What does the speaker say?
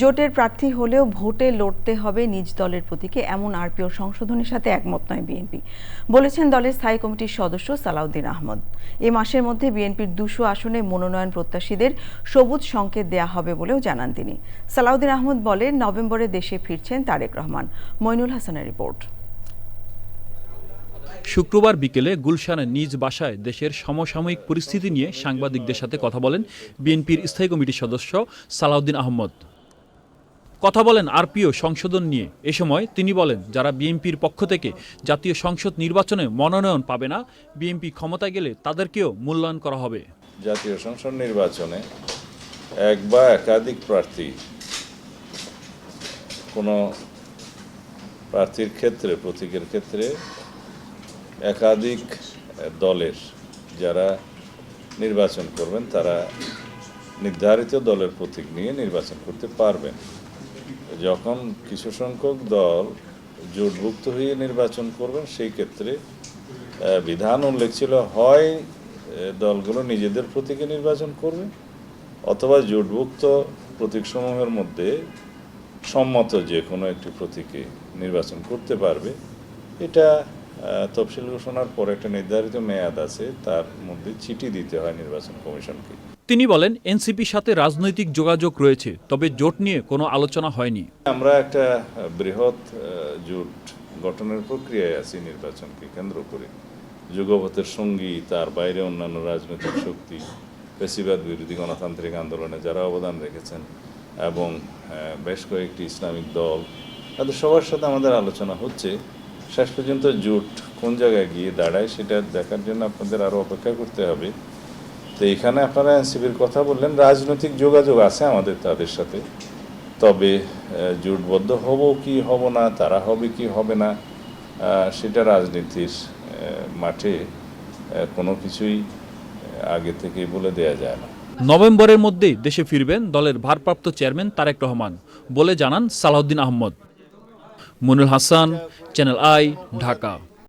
জোটের প্রার্থী হলেও ভোটে লড়তে হবে নিজ দলের প্রতীকে, এমন আরপিও সংশোধনের সাথে একমত নয় বিএনপি। বলেছেন দলের স্থায়ী কমিটির সদস্য সালাউদ্দিন আহমদ। এ মাসের মধ্যে বিএনপির দুশো আসনে মনোনয়ন প্রত্যাশীদের সবুজ সংকেত দেয়া হবে বলেও জানান তিনি। সালাউদ্দিন আহমদ বলেন, নভেম্বরে দেশে ফিরছেন তারেক রহমান। মইনুল হাসানের রিপোর্ট। শুক্রবার বিকেলে গুলশানের নিজ বাসায় দেশের সমসাময়িক পরিস্থিতি নিয়ে সাংবাদিকদের সাথে কথা বলেন বিএনপির স্থায়ী কমিটির সদস্য সালাউদ্দিন আহমদ। কথা বলেন আরপিও সংশোধন নিয়ে। এ সময় তিনি বলেন, যারা বিএনপির পক্ষ থেকে জাতীয় সংসদ নির্বাচনে মনোনয়ন পাবে না, বিএনপি ক্ষমতায় গেলে তাদেরকেও মূল্যায়ন করা হবে। জাতীয় সংসদ নির্বাচনে এক বা একাধিক প্রার্থী, কোনো প্রার্থীর ক্ষেত্রে, প্রতীকের ক্ষেত্রে একাধিক দলের যারা নির্বাচন করবেন, তারা নির্ধারিত দলের প্রতীক নিয়ে নির্বাচন করতে পারবেন। যখন কিছু সংখ্যক দল জোটভুক্ত হয়ে নির্বাচন করবেন, সেই ক্ষেত্রে বিধান উল্লেখ ছিল, হয় দলগুলো নিজেদের প্রতীকে নির্বাচন করবে, অথবা জোটভুক্ত প্রতীকসমূহের মধ্যে সম্মত যে কোনো একটি প্রতীকে নির্বাচন করতে পারবে। এটা তফসিল ঘোষণার পর একটা নির্ধারিত মেয়াদ আছে তার মধ্যে চিঠি দিতে হয় নির্বাচন কমিশনকে। তিনি বলেন এনসিপির সাথে রাজনৈতিক যোগাযোগ রয়েছে তবে জোট নিয়ে কোনো আলোচনা হয়নি। আমরা একটা বৃহৎ জোট গঠনের প্রক্রিয়ায় আছি নির্বাচনকে কেন্দ্র করে। যুগপথের সঙ্গী তার বাইরে অন্যান্য রাজনৈতিক শক্তি পেশিবাদ বিরোধী গণতান্ত্রিক আন্দোলনে যারা অবদান রেখেছেন এবং বেশ কয়েকটি ইসলামিক দল তাদের সবার সাথে আমাদের আলোচনা হচ্ছে। শেষ পর্যন্ত জোট কোন জায়গায় গিয়ে দাঁড়ায় সেটা দেখার জন্য আপনাদের আরও অপেক্ষা করতে হবে। তো এখানে আপনারা এনসিপির কথা বললেন, রাজনৈতিক যোগাযোগ আছে আমাদের তাদের সাথে। তবে জোটবদ্ধ হব কি হব না, তারা হবে কি হবে না সেটা রাজনীতির মাঠে কোনো কিছুই আগে থেকে বলে দেয়া যায় না। নভেম্বরের মধ্যেই দেশে ফিরবেন দলের ভারপ্রাপ্ত চেয়ারম্যান তারেক রহমান। বলে জানান Salahuddin Ahmad. Monul Hasan Channel I Dhaka